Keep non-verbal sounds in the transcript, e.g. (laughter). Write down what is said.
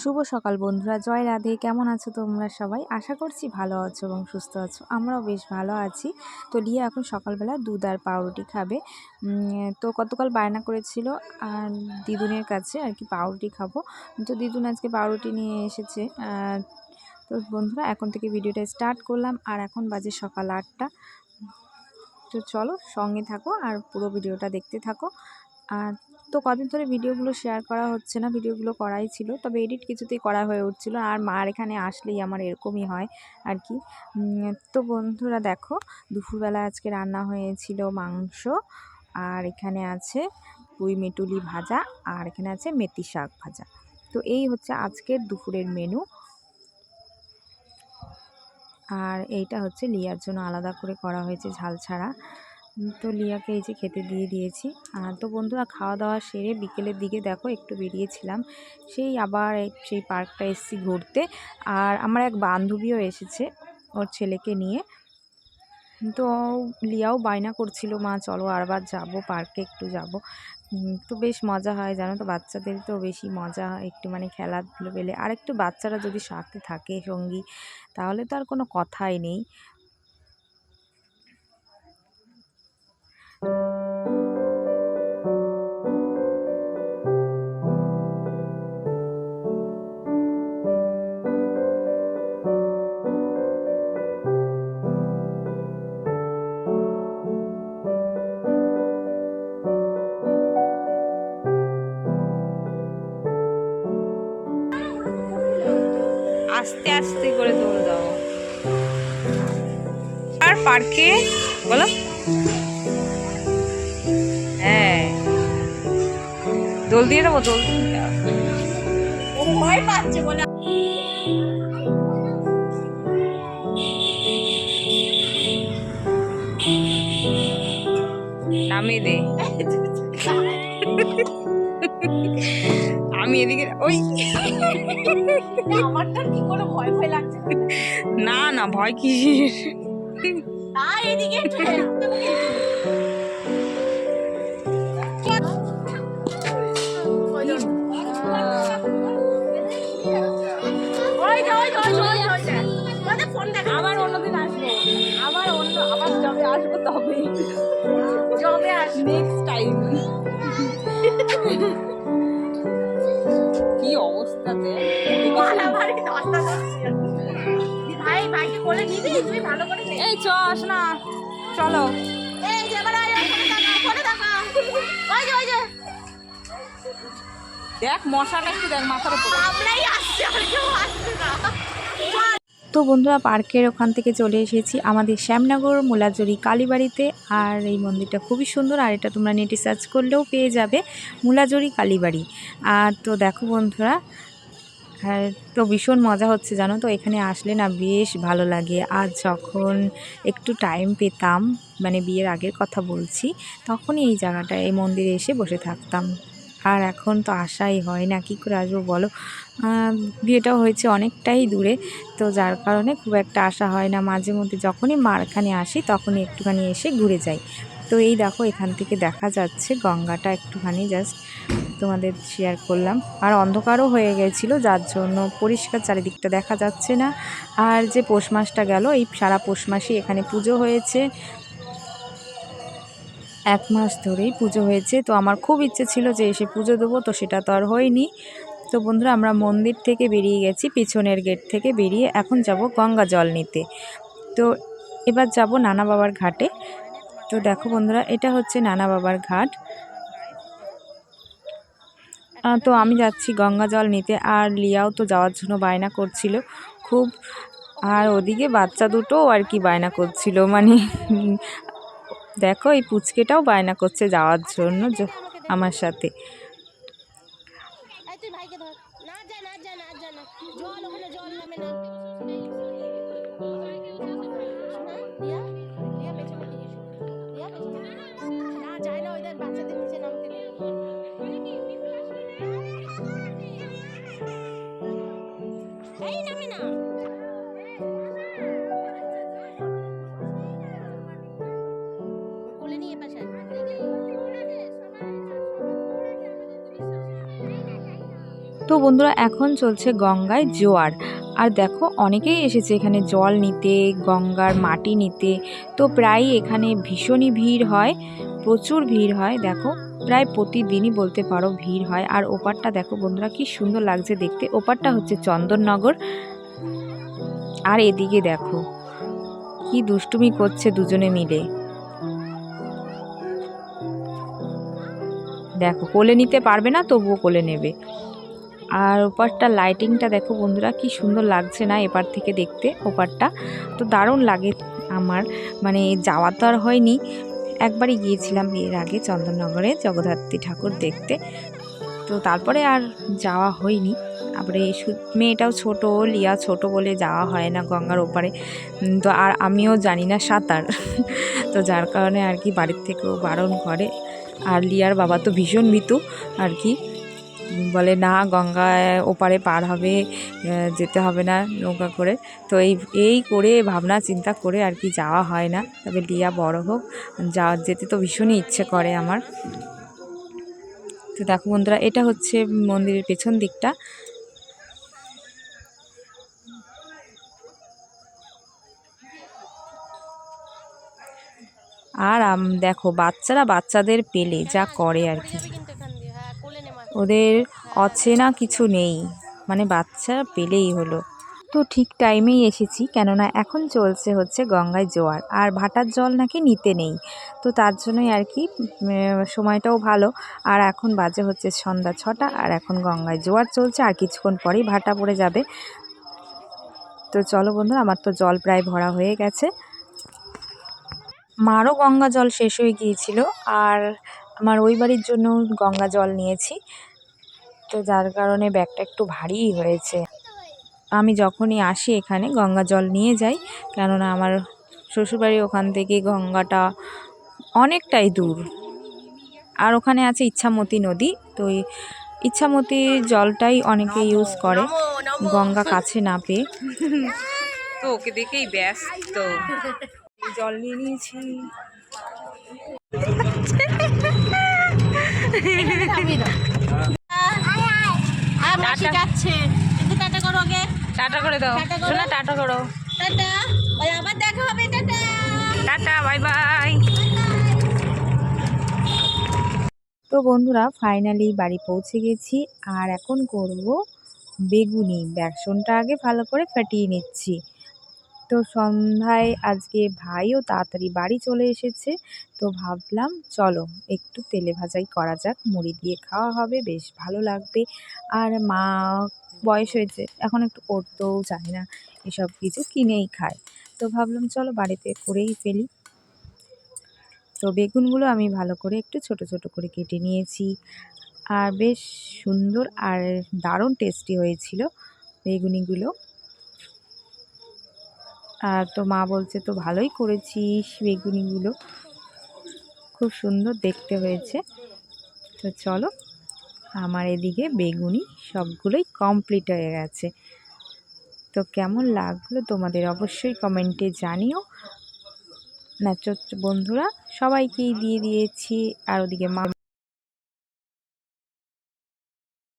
শুভ সকাল বন্ধুরা, জয় রাধে। কেমন আছো তোমরা সবাই? আশা করছি ভালো আছো এবং সুস্থ আছো। আমরাও বেশ ভালো আছি। তো লিয়া এখন সকালবেলা দুধ আর পাউরুটি খাবে। তো গতকাল বায়না করেছিল আর দিদুনের কাছে আর কি পাউরুটি খাব। তো দিদুন আজকে পাউরুটি নিয়ে এসেছে। তো বন্ধুরা, এখন থেকে ভিডিওটা স্টার্ট করলাম আর এখন বাজে সকাল আটটা। তো চলো সঙ্গে থাকো আর পুরো ভিডিওটা দেখতে থাকো। আর তো কদিন ধরে ভিডিওগুলো শেয়ার করা হচ্ছে না, ভিডিওগুলো করাই ছিল। তবে এডিট কিছুতেই করা হয়ে উঠছিল আর মার এখানে আসলেই আমার এরকমই হয় আর কি। তো বন্ধুরা দেখো, দুপুরবেলা আজকে রান্না হয়েছিল মাংস আর এখানে আছে পুঁই মেটুলি ভাজা আর এখানে আছে মেথি শাক ভাজা। তো এই হচ্ছে আজকের দুপুরের মেনু আর এইটা হচ্ছে লিয়ার জন্য আলাদা করে করা হয়েছে ঝাল ছাড়া। তো লিয়াকে এই যে খেতে দিয়ে দিয়েছি। আর তো বন্ধুরা খাওয়া দাওয়া সেরে বিকেলের দিকে দেখো একটু বেরিয়েছিলাম। সেই আবার সেই পার্কটা এসেছি ঘুরতে। আর আমার এক বান্ধবীও এসেছে ওর ছেলেকে নিয়ে। তো লিয়াও বায়না করছিল, মা, চলো আরবার যাব, পার্কে একটু যাব। তো বেশ মজা হয়, জানো তো, বাচ্চাদের তো বেশি মজা হয় একটু মানে খেলাধুলো পেলে। আর একটু বাচ্চারা যদি সাথে থাকে সঙ্গী, তাহলে তো আর কোনো কথাই নেই। আস্তে আস্তে করে দৌড় দাও। আর পার্কে বলো? হ্যাঁ। দোল দিয়ে দেবো দোল ভয় পাচ্ছে বলে। নামিয়ে দে। (laughs) আমি এদিকে ওই আমারটা কি করে ভয় ভয় লাগছে? না না ভয় কিসের? না এদিকে আবার অন্যদিন আসব। আবার অন্য আবার যবে আসব তবে জবে আস নেক্সট টাইম কি ভাই ভাইকে কোলে নিবি তুই ভালো করে এই চ আস না চলো। এই যে এবার ওই যে, ওই যে। দেখ মশাটা একটু দেখ মাথার উপরে। আমরাই আসছি, আর কেউ আসছে না। তো বন্ধুরা পার্কের ওখান থেকে চলে এসেছি আমাদের শ্যামনগর মুলাজুরি কালীবাড়িতে। আর এই মন্দিরটা খুবই সুন্দর আর এটা তোমরা নেটে সার্চ করলেও পেয়ে যাবে মুলাজুরি কালীবাড়ি। আর তো দেখো বন্ধুরা আর তো ভীষণ মজা হচ্ছে জানো তো? এখানে আসলে না বেশ ভালো লাগে। আর যখন একটু টাইম পেতাম মানে বিয়ের আগের কথা বলছি, তখনই এই জায়গাটায়, এই মন্দিরে এসে বসে থাকতাম। আর এখন তো আসাই হয় না, কী করে আসব বলো? বিয়েটাও হয়েছে অনেকটাই দূরে, তো যার কারণে খুব একটা আসা হয় না। মাঝে মধ্যে যখনই মারখানে আসি, তখনই একটুখানি এসে ঘুরে যাই। তো এই দেখো, এখান থেকে দেখা যাচ্ছে গঙ্গাটা একটুখানি জাস্ট তোমাদের শেয়ার করলাম। আর অন্ধকারও হয়ে গেছিল, যার জন্য পরিষ্কার চারিদিকটা দেখা যাচ্ছে না। আর যে পৌষ মাসটা গেল, এই সারা পৌষ মাসে এখানে পুজো হয়েছে। এক মাস ধরেই পুজো হয়েছে। তো আমার খুব ইচ্ছে ছিল যে এসে পুজো দেবো, তো সেটা তো আর হয়নি। তো বন্ধুরা, আমরা মন্দির থেকে বেরিয়ে গেছি, পিছনের গেট থেকে বেরিয়ে এখন যাব গঙ্গা জল নিতে। তো এবার যাব নানা বাবার ঘাটে। তো দেখো বন্ধুরা, এটা হচ্ছে নানা বাবার ঘাট। তো আমি যাচ্ছি গঙ্গা জল নিতে, আর লিয়াও তো যাওয়ার জন্য বায়না করছিল খুব। আর ওদিকে বাচ্চা দুটো আর কি বায়না করছিল মানে দেখো এই পুচকেটাও বায়না করছে যাওয়ার জন্য আমার সাথে। তো বন্ধুরা এখন চলছে গঙ্গায় জোয়ার। আর দেখো, অনেকেই এসেছে এখানে জল নিতে, গঙ্গার মাটি নিতে। তো প্রায় এখানে ভীষণই ভিড় হয়, প্রচুর ভিড় হয়। দেখো, প্রায় প্রতিদিনই বলতে পারো ভিড় হয়। আর ওপারটা দেখো বন্ধুরা কি সুন্দর লাগছে দেখতে। ওপারটা হচ্ছে চন্দননগর। আর এদিকে দেখো, কি দুষ্টুমি করছে দুজনে মিলে। দেখো, কোলে নিতে পারবে না তবুও কোলে নেবে। আর ওপারটা লাইটিংটা দেখো বন্ধুরা, কি সুন্দর লাগছে না এপার থেকে দেখতে, ওপারটা। তো দারুণ লাগে আমার মানে যাওয়া তো আর হয়নি। একবারই গিয়েছিলাম এর আগে চন্দননগরে জগদ্ধাত্রী ঠাকুর দেখতে। তো তারপরে আর যাওয়া হয়নি। তারপরে মেয়েটাও ছোট, লিয়া ছোট বলে যাওয়া হয় না গঙ্গার ওপারে। তো আর আমিও জানি না সাঁতার। তো যার কারণে আর কি বাড়ির থেকেও বারণ করে। আর লিয়ার বাবা তো ভীষণ ভীতু আর কি। বলে, না, গঙ্গায় ওপারে পার হবে যেতে হবে না নৌকা করে। তো এই এই করে ভাবনা, চিন্তা করে আর কি যাওয়া হয় না। তবে লিয়া বড় হোক যাওয়া যেতে তো ভীষণই ইচ্ছে করে আমার। তো দেখো বন্ধুরা, এটা হচ্ছে মন্দিরের পেছন দিকটা। আর দেখো, বাচ্চারা বাচ্চাদের পেলে যা করে আর কি যাবে কিন্তু এখান দিয়ে হ্যাঁ কোলে নেমা ওদের অচেনা কিছু নেই। মানে বাচ্চা পেলেই হলো। তো ঠিক টাইমেই এসেছি, কেননা এখন চলছে হচ্ছে গঙ্গায় জোয়ার। আর ভাটার জল নাকি নিতে নেই। তো তার জন্যই আর কি সময়টাও ভালো। আর এখন বাজে হচ্ছে সন্ধ্যা ছটা, আর এখন গঙ্গায় জোয়ার চলছে। আর কিছুক্ষণ পরেই ভাটা পড়ে যাবে। তো চলো বন্ধু আমার তো জল প্রায় ভরা হয়ে গেছে। মারও গঙ্গা জল শেষ হয়ে গিয়েছিল। আর আমার ওই বাড়ির জন্য গঙ্গা জল নিয়েছি। তো যার কারণে ব্যাগটা একটু ভারীই হয়েছে। আমি যখনই আসি এখানে গঙ্গা জল নিয়ে যাই কেননা আমার শ্বশুরবাড়ি ওখান থেকে গঙ্গাটা অনেকটাই দূর। আর ওখানে আছে ইচ্ছামতি নদী তো এই ইচ্ছামতির জলটাই অনেকে ইউজ করে গঙ্গা কাছে না পেয়ে। তো ওকে দেখেই ব্যস্ত। জল নিয়ে নিয়েছি। আর কিন্তু টাটা করো আগে। টাটা করে দাও। শোনা টাটা করো। টাটা। ওই আবার দেখা হবে টাটা। Tata bye bye. তো বন্ধুরা ফাইনালি বাড়ি পৌঁছে গেছি। আর এখন করব বেগুনি। বেসনটা আগে ভালো করে ফাটিয়ে নিচ্ছি। তো সন্ধ্যায় আজকে ভাইও তাড়াতাড়ি বাড়ি চলে এসেছে। তো ভাবলাম, চলো একটু তেলে ভাজাই করা যাক, মুড়ি দিয়ে খাওয়া হবে, বেশ ভালো লাগবে। আর মা বয়স হয়েছে, এখন একটু করতেও চায় না, এসব কিছু কিনেই খায়। তো ভাবলাম, চলো বাড়িতে করেই ফেলি। তো বেগুনগুলো আমি ভালো করে একটু ছোট ছোট করে কেটে নিয়েছি। আর বেশ সুন্দর আর দারুণ টেস্টি হয়েছিল বেগুনিগুলো। আর তো মা বলছে, তো ভালোই করেছিস বেগুনিগুলো। খুব সুন্দর দেখতে হয়েছে। তো চলো, আমার এদিকে বেগুনি সবগুলোই কমপ্লিট হয়ে গেছে। তো কেমন লাগল তোমাদের অবশ্যই কমেন্টে জানিও। না বন্ধুরা, সবাইকেই দিয়ে দিয়েছি। আর ওদিকে মা